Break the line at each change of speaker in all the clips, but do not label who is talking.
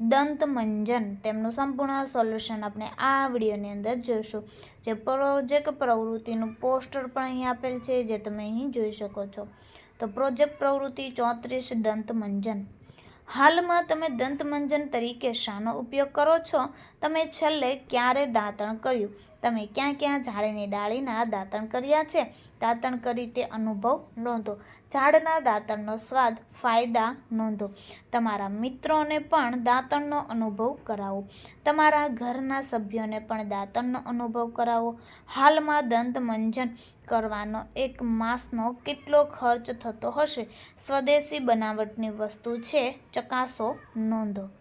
દંત મંજન તેમનું સંપૂર્ણ સોલ્યુશન આપણે આ વિડીયોની અંદર જોઈશું. જે પ્રોજેક્ટ પ્રવૃત્તિનું પોસ્ટર પણ અહીં આપેલ છે, જે તમે અહીં જોઈ શકો છો. તો પ્રોજેક્ટ પ્રવૃત્તિ ચોત્રીસ દંત મંજન હાલમાં તમે દંત મંજન તરીકે શાનો ઉપયોગ કરો છો? તમે છેલ્લે ક્યારે દાંતણ કર્યું? તમે ક્યાં ક્યાં ઝાડની ડાળીના દાંતણ કર્યા છે? દાંતણ કરી તે અનુભવ નોંધો. ઝાડના દાંતણનો સ્વાદ ફાયદા નોંધો. તમારા મિત્રોને પણ દાંતણનો અનુભવ કરાવો. તમારા ઘરના સભ્યોને પણ દાંતણનો અનુભવ કરાવો. હાલમાં દંત મંજન કરવાનો એક માસનો કેટલો ખર્ચ થતો હશે? સ્વદેશી બનાવટની વસ્તુ છે ચકાસો નોંધો.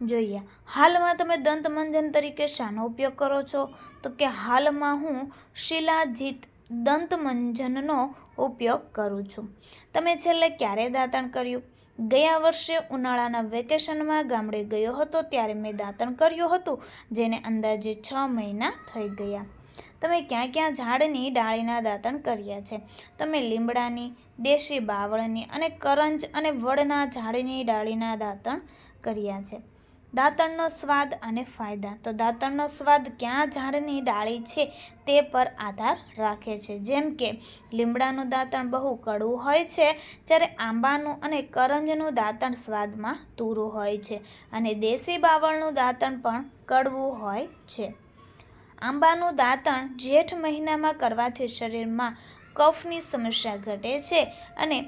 જોઈએ. હાલમાં તમે દંત મંજન તરીકે શાનો ઉપયોગ કરો છો? તો કે હાલમાં હું શિલાજીત દંત મંજનનો ઉપયોગ કરું છું. તમે છેલ્લે ક્યારે દાંતણ કર્યું? ગયા વર્ષે ઉનાળાના વેકેશનમાં ગામડે ગયો હતો ત્યારે મેં દાંતણ કર્યું હતું, જેને અંદાજે છ મહિના થઈ ગયા. તમે ક્યાં ક્યાં ઝાડની ડાળીના દાંતણ કર્યા છે? તમે લીમડાની, દેશી બાવળની અને કરંજ અને વડના ઝાડની ડાળીના દાંતણ કર્યા છે. દાંતણનો સ્વાદ અને ફાયદા. તો દાંતણનો સ્વાદ ક્યાં ઝાડની ડાળી છે તે પર આધાર રાખે છે. જેમ કે, લીમડાનું દાંતણ બહુ કડવું હોય છે, જ્યારે આંબાનું અને કરંજનું દાંતણ સ્વાદમાં તૂરું હોય છે અને દેશી બાવળનું દાંતણ પણ કડવું હોય છે. આંબાનું દાંતણ જેઠ મહિનામાં કરવાથી શરીરમાં કફની સમસ્યા ઘટે છે અને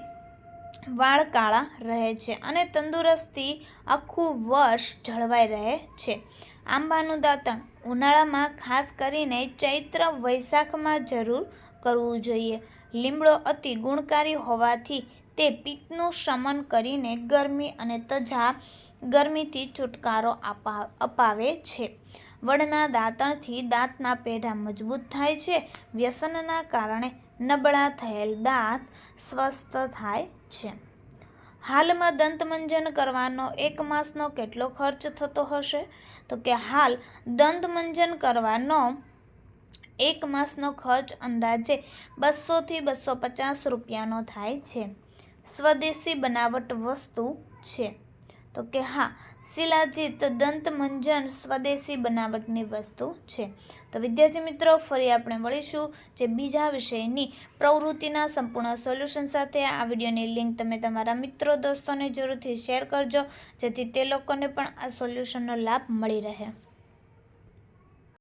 વાળ કાળા રહે છે અને તંદુરસ્તી આખું વર્ષ જળવાઈ રહે છે. આંબાનું દાંતણ ઉનાળામાં ખાસ કરીને ચૈત્ર વૈશાખમાં જરૂર કરવું જોઈએ. લીમડો અતિ ગુણકારી હોવાથી તે પિત્તનું શમન કરીને ગરમી અને તજા ગરમીથી છુટકારો અપાવે છે. વડના દાંતણથી દાંતના પેઢા મજબૂત થાય છે. વ્યસનના કારણે નબળા થયેલ દાંત સ્વસ્થ થાય છે. હાલમાં દંતમંજન કરવાનો એક માસનો કેટલો ખર્ચ થતો હશે? તો કે હાલ દંતમંજન કરવાનો એક માસનો ખર્ચ અંદાજે બસોથી બસો પચાસ રૂપિયાનો થાય છે. સ્વદેશી બનાવટ વસ્તુ છે. તો કે હા શિલાજીત દંતમંજન સ્વદેશી બનાવટની વસ્તુ છે. તો વિદ્યાર્થી મિત્રો, ફરી આપણે મળીશું જે બીજા વિષયની પ્રવૃત્તિના સંપૂર્ણ સોલ્યુશન સાથે. આ વિડીયોની લિંક તમે તમારા મિત્રો, દોસ્તોને જરૂરથી શેર કરજો, જેથી તે લોકોને પણ આ સોલ્યુશનનો લાભ મળી રહે.